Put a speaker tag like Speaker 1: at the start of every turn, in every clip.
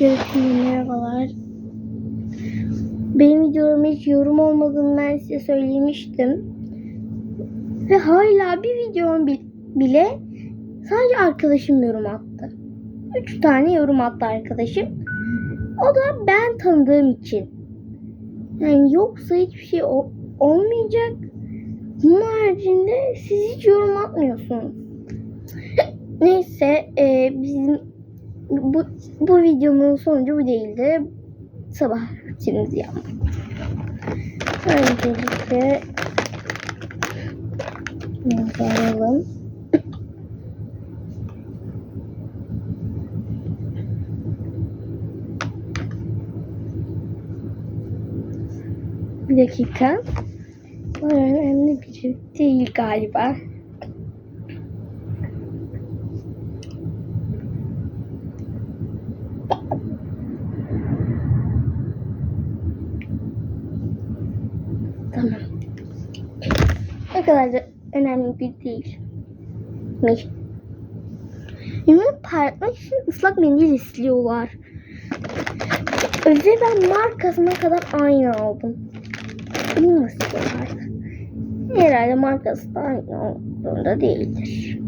Speaker 1: Görüşürüz merhabalar. Benim videolarıma hiç yorum olmadığını ben size söylemiştim. Ve hala bir videom bi- bile sadece arkadaşım yorum attı. Üç tane yorum attı arkadaşım. O da ben tanıdığım için. Yani yoksa hiçbir şey ol- olmayacak. Bunun haricinde siz hiç yorum atmıyorsunuz. Neyse e, bizim bu, bu videomun sonucu bu değildi. Sabah rutinimizi yapmak. Öncelikle yazalım. Bir dakika. Bu önemli bir şey değil galiba. Kadar da önemli bir değil. Ne? Ürünü parlatmak için ıslak mendil istiyorlar. Ve ben markasına kadar aynı aldım. Bunu nasıl istiyorlar? Herhalde markası da aynı olduğunda değildir.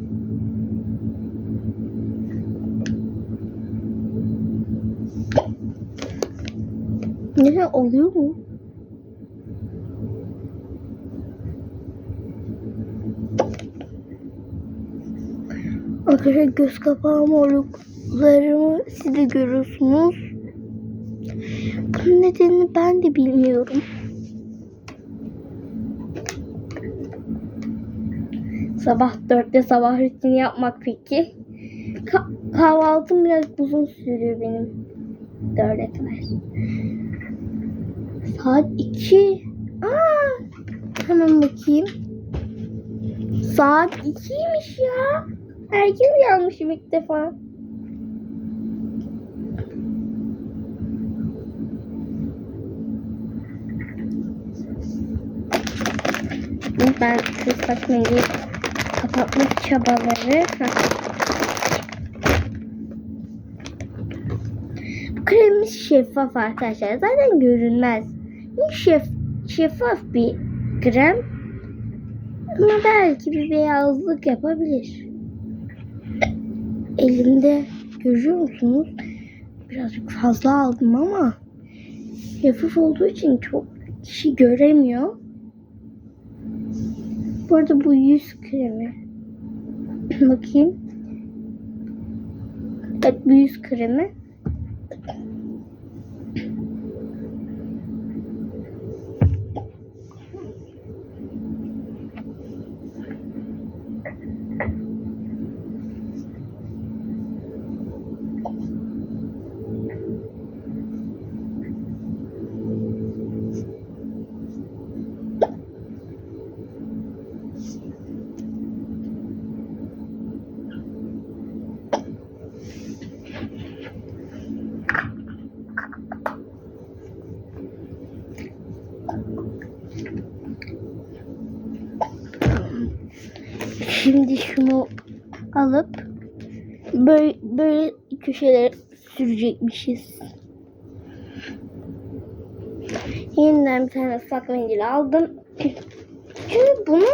Speaker 1: Ne oluyor mu? Arkadaşlar göz kapağı morluklarımı siz de görüyorsunuz. Bunun nedenini ben de bilmiyorum. Sabah dörtte sabah rutini yapmak peki. Ka- kahvaltım biraz uzun sürüyor benim. Dörde kadar. Saat iki. Aa, hemen bakayım. Saat 2'ymiş ya. Erken uyanmışım ilk defa. Ben ıslak mendil kapatma çabaları. Bu kremimiz şeffaf arkadaşlar. Zaten görünmez. Şef, şeffaf bir krem. Ama belki bir beyazlık yapabilir. Elimde görüyor musunuz? Birazcık fazla aldım ama şeffaf olduğu için çok kişi göremiyor. Bu arada bu yüz kremi. Bakayım. Evet bu yüz kremi. Şimdi şunu alıp böyle, böyle köşelere sürecekmişiz. Yeniden bir tane ıslak mendil aldım. Çünkü bunu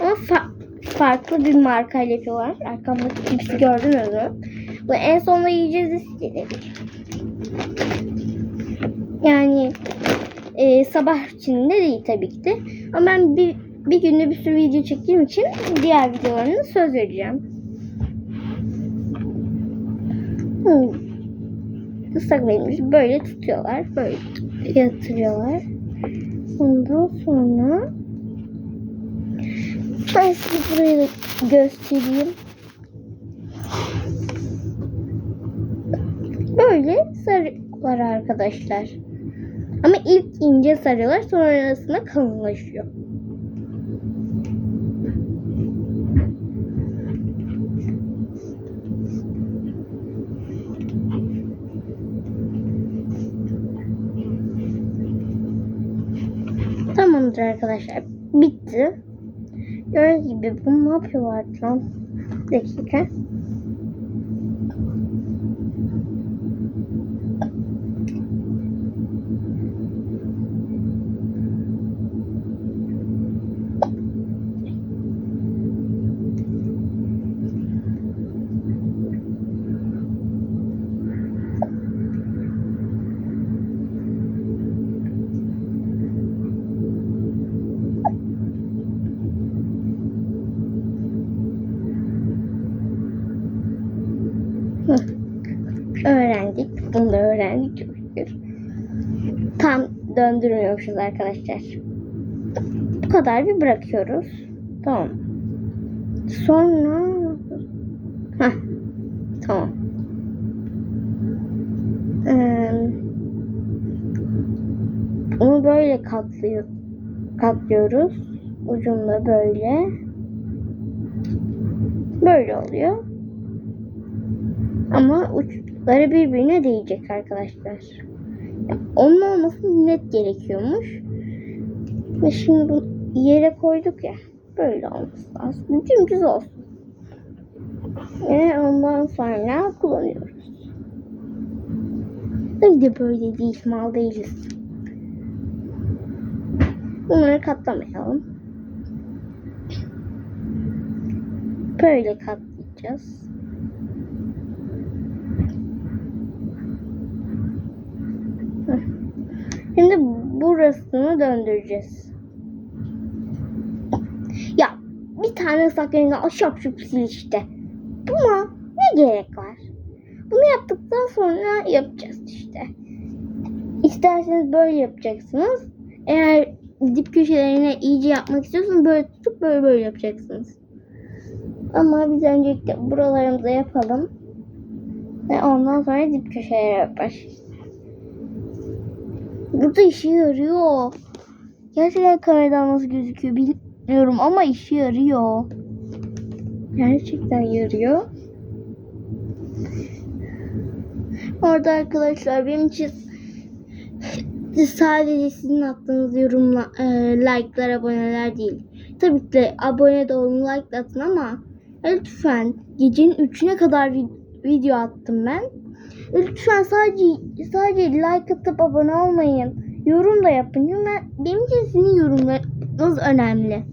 Speaker 1: ama fa- farklı bir markayla yapıyorlar. Arkamdaki cipsi gördünüz mü? Bunu en sonunda yiyeceğiz istedik. Yani e, sabah için de değil tabii ki de. Ama ben bir, bir günde bir sürü video çektiğim için diğer videolarını söz vereceğim. Hmm. Islak mendili böyle tutuyorlar. Böyle yatırıyorlar. Ondan sonra ben size burayı da göstereyim. Böyle sarıyorlar arkadaşlar. Ama ilk ince sarıyorlar sonrasında kalınlaşıyor. Tamamdır arkadaşlar. Bitti. Gördüğünüz gibi bunu ne yapıyorlar lan? Dakika. Tam döndürmüyormuşuz arkadaşlar. Bu kadar bir bırakıyoruz. Tamam. Sonra Heh. Tamam. Ee, onu böyle katlıyor, katlıyoruz. Ucunda böyle. Böyle oluyor. Ama uçları birbirine değecek arkadaşlar. Onun olması net gerekiyormuş. Ve şimdi bunu yere koyduk ya. Böyle olması lazım. Dümdüz olsun. Ve ondan sonra kullanıyoruz. Tabii de böyle değil. Mal değiliz. Bunları katlamayalım. Böyle katlayacağız. Şimdi burasını döndüreceğiz. Ya bir tane ıslak yerine şap şup sil işte. Buna ne gerek var? Bunu yaptıktan sonra yapacağız işte. İsterseniz böyle yapacaksınız. Eğer dip köşelerine iyice yapmak istiyorsanız böyle tutup böyle böyle yapacaksınız. Ama biz öncelikle buralarımıza yapalım. Ve ondan sonra dip köşelere yapar. Burada işe yarıyor. Gerçekten kameradan nasıl gözüküyor bilmiyorum ama işe yarıyor. Gerçekten yarıyor. Orada arkadaşlar benim için sadece sizin attığınız yorumla, e, like'lar, aboneler değil. Tabii ki abone de olun, like de atın ama lütfen gecenin 3'üne kadar vi- video attım ben. Lütfen sadece sadece like atıp abone olmayın. Yorum da yapın. Benim için sizin yorumlarınız önemli.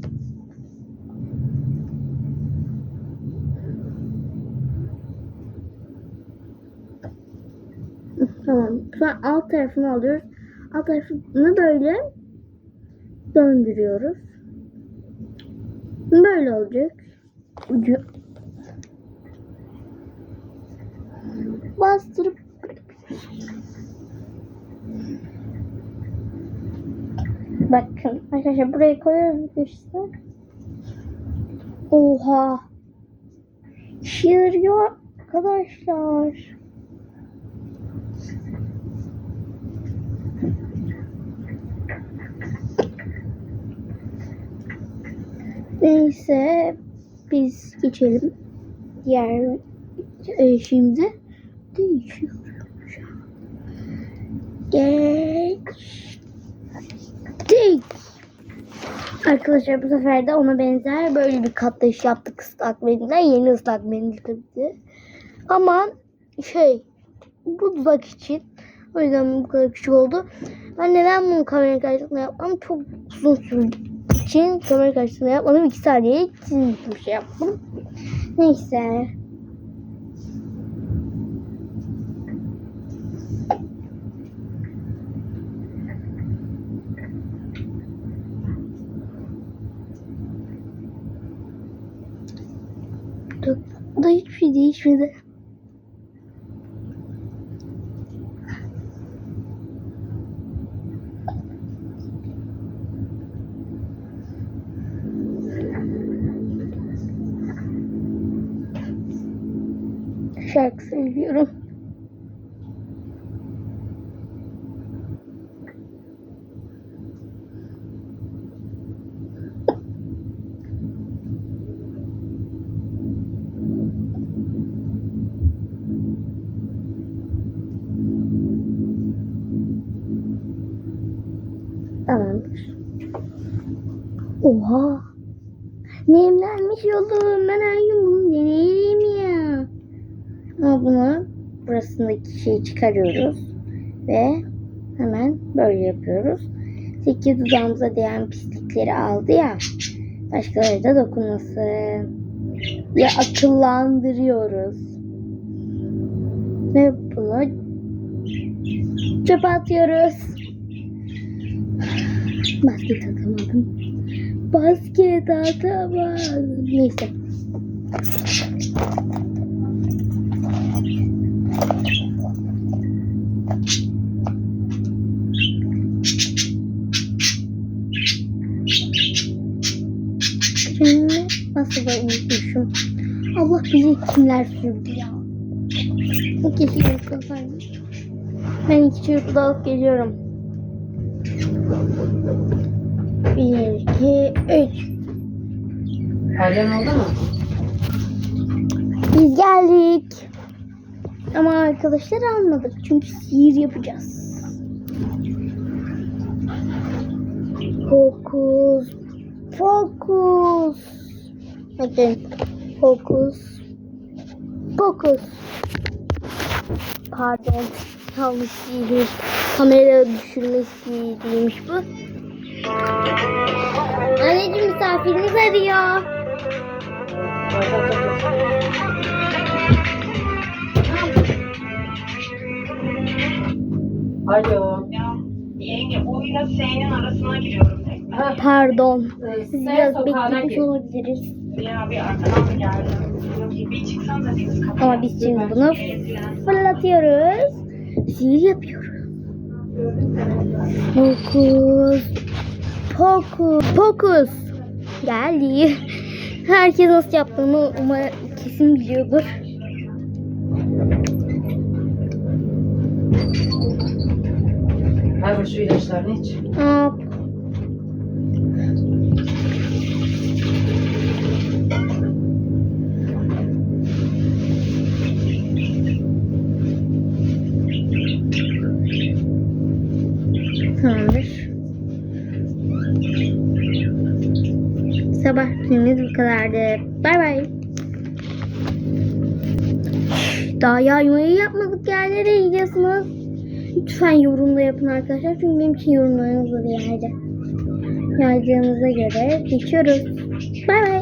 Speaker 1: Tamam. Şu an alt tarafını alıyoruz. Alt tarafını böyle döndürüyoruz. Böyle olacak. Ucu. Bastırıp Bakın arkadaşlar buraya koyuyoruz işte. Oha. İşe yarıyor arkadaşlar. Neyse biz geçelim. Diğer e, şimdi değişiyor. Geçtik. Arkadaşlar bu sefer de ona benzer böyle bir katlayış yaptık ıslak mendille. Yeni ıslak mendil tabii ki. Ama şey bu dudak için o yüzden bu kadar küçük oldu. Ben neden bunu kamera karşısında yapmam? Çok uzun sürdü için kamera karşısında yapmadım. 2 saniye için bir şey yaptım. Neyse. Bu da hiçbir şey değişmedi. Şarkı söylüyorum. Tamamdır. Oha. Nemlenmiş oğlum. Ben her gün bunu deneyeyim ya. Ama bunu burasındaki şeyi çıkarıyoruz. Ve hemen böyle yapıyoruz. Zeki dudağımıza değen pislikleri aldı ya. Başkaları da dokunmasın. Ya akıllandırıyoruz. Ve bunu çöpe atıyoruz. Maske takamadım. Maske takamadım. Neyse. Şimdi nasıl da uyumuşum. Allah bilir kimler sürdü ya. Keşke uykusaydım. Ben iki çocuk da alıp geliyorum. Bir, iki, üç.
Speaker 2: Halen oldu mu?
Speaker 1: Biz geldik. Ama arkadaşlar almadık. Çünkü sihir yapacağız. Fokus. Fokus. Bakın. Fokus. Fokus. Pardon. Yanlış sihir. Kamera düşürme sihiriymiş bu. Anneciğim misafirimiz arıyor.
Speaker 2: Alo.
Speaker 3: Yenge U ile S'nin arasına giriyorum tekrar.
Speaker 2: Ha,
Speaker 1: Pardon.
Speaker 2: Ee,
Speaker 1: Siz
Speaker 2: sen
Speaker 1: biraz beklemiş olabiliriz.
Speaker 3: Ya bir arkadan mı geldi? Yok bir çıksan da biz.
Speaker 1: Ama biz şimdi bunu fırlatıyoruz. Sihir yapıyoruz. Fokus. Fokus. Fokus. Geldi. Herkes nasıl yaptığını umarım kesin biliyordur.
Speaker 2: Ver şu ilaçlarını iç.
Speaker 1: Hop. Tamamdır. Sabah filmimiz bu kadardı. Bay bay. Daha yaymayı yapmadık ya. Nereye gidiyorsunuz? Lütfen yorumda yapın arkadaşlar. Çünkü benim için yorumlarınız da değerli. Yaydığınıza göre geçiyoruz. Bay bay.